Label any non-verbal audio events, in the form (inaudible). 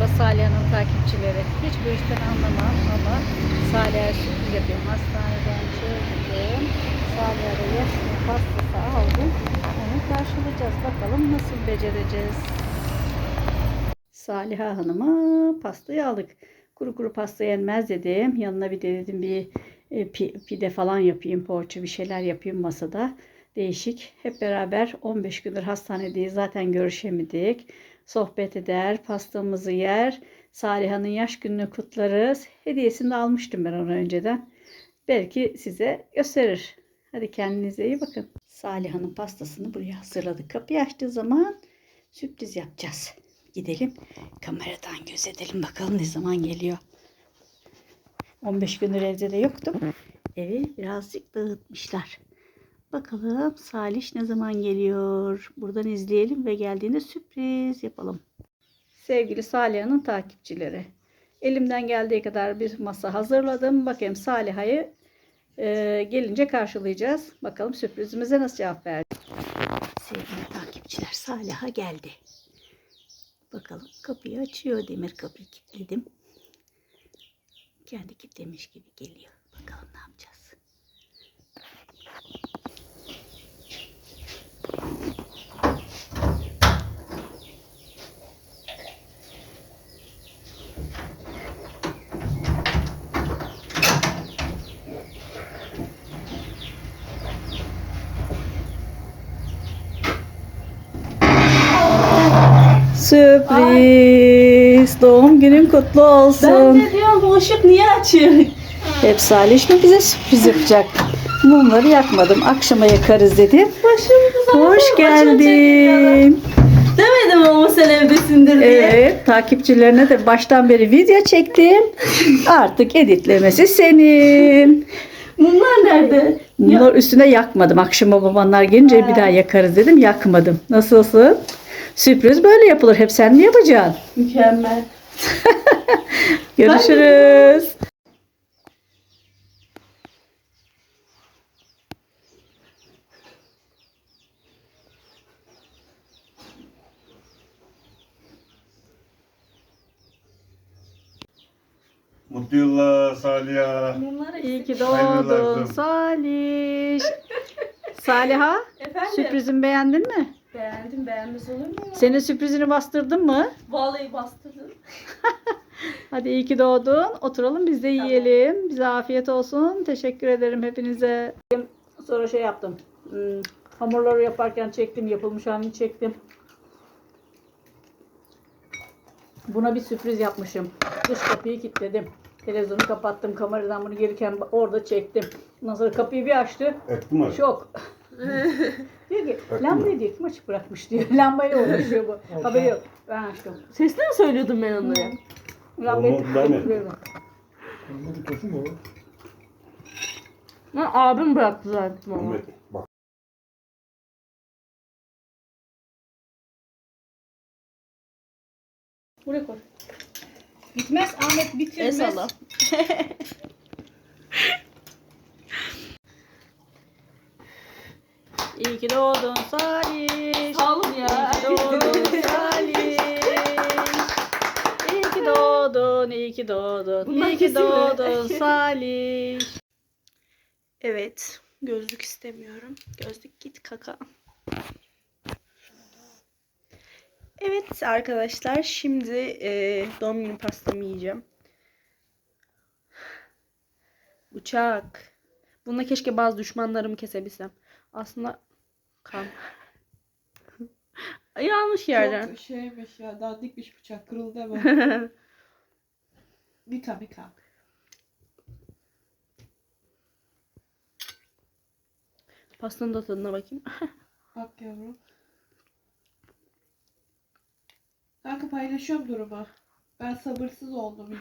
Merhaba Salih takipçileri. Hiç bu işten anlamam ama Salih'e sürpriz yapıyorum. Hastaneden çıktım. Salih'e de yaş pastası aldım. Onu karşılayacağız. Bakalım nasıl becereceğiz. Saliha Hanım'a pastayı aldık. Kuru kuru pasta yenmez dedim. Yanına bir de dedim bir e, pi- pide falan yapayım. Poğaça bir şeyler yapayım masada. Değişik. Hep beraber 15 gündür hastanedeyiz. Zaten görüşemedik. Sohbet eder, pastamızı yer. Saliha'nın yaş gününü kutlarız. Hediyesini de almıştım ben ona önceden. Belki size gösterir. Hadi kendinize iyi bakın. Saliha'nın pastasını buraya hazırladık. Kapıyı açtığı zaman sürpriz yapacağız. Gidelim kameradan gözetelim bakalım ne zaman geliyor. 15 gündür evde de yoktum. Evi birazcık dağıtmışlar. Bakalım Salih ne zaman geliyor? Buradan izleyelim ve geldiğinde sürpriz yapalım. Sevgili Saliha'nın takipçileri. Elimden geldiği kadar bir masa hazırladım. Bakayım Saliha'yı e, gelince karşılayacağız. Bakalım sürprizimize nasıl cevap verdi. Sevgili takipçiler Saliha geldi. Bakalım kapıyı açıyor. Demir kapıyı kilitledim. Kendi kilitlemiş gibi geliyor. Bakalım ne yapacağız. Sürpriz. Doğum günün kutlu olsun. Ben de diyorum bu ışık niye açık? Hep Salih mi bize sürpriz yapacak? Mumları yakmadım. Akşama yakarız dedim. Başımı Hoş geldin. Demedim ama sen evdesindir diye. Evet, takipçilerine de baştan beri video çektim. Artık editlemesi senin. Bunlar nerede? Bunlar üstüne yakmadım. Akşama babanlar gelince bir daha yakarız dedim. Yakmadım. Nasılsın? Sürpriz böyle yapılır. Hep sen mi yapacaksın? Mükemmel. (laughs) Görüşürüz. Mutlu yıllar Saliha. Bunlar İyi ki Hayırlı doğdun. Salih. (laughs) Saliha, Efendim? sürprizimi beğendin mi? Beğendim beğenmez olur mu? Senin sürprizini bastırdın mı? Vallahi bastırdın. (laughs) Hadi iyi ki doğdun. Oturalım biz de yiyelim. Bize afiyet olsun. Teşekkür ederim hepinize. Sonra şey yaptım. Hmm, hamurları yaparken çektim. Yapılmış halini çektim. Buna bir sürpriz yapmışım. Dış kapıyı kilitledim. Televizyonu kapattım. Kameradan bunu gelirken orada çektim. Ondan sonra kapıyı bir açtı. Etli mi? Şok. (laughs) diyor ki lambayı diyor kim açık bırakmış diyor. (laughs) Lambayla uğraşıyor bu. Haberi yok. Ben açtım. Sesle mi söylüyordum ben onları? Lambayı Olmadı da ne? tıklıyorum. Ha, abim bıraktı zaten ama. Ahmet bak. Buraya koy. Bitmez Ahmet bitirmez. Esala. (laughs) İyi ki doğdun Salih. Sağ olun ya. İyi ki doğdun (laughs) Salih. İyi ki doğdun, iyi ki doğdun. Bunlar iyi ki doğdun (laughs) Salih. Evet. Gözlük istemiyorum. Gözlük git kaka. Evet arkadaşlar şimdi e, doğum günü pastamı yiyeceğim. Bıçak. Bununla keşke bazı düşmanlarımı kesebilsem. Aslında kan. (laughs) Yanlış yerden. Çok şeymiş ya daha dikmiş bıçak kırıldı hemen. (laughs) Mika mika. Pastanın da tadına bakayım. (laughs) Bak yavrum. Kanka paylaşıyorum durumu. Ben sabırsız oldum.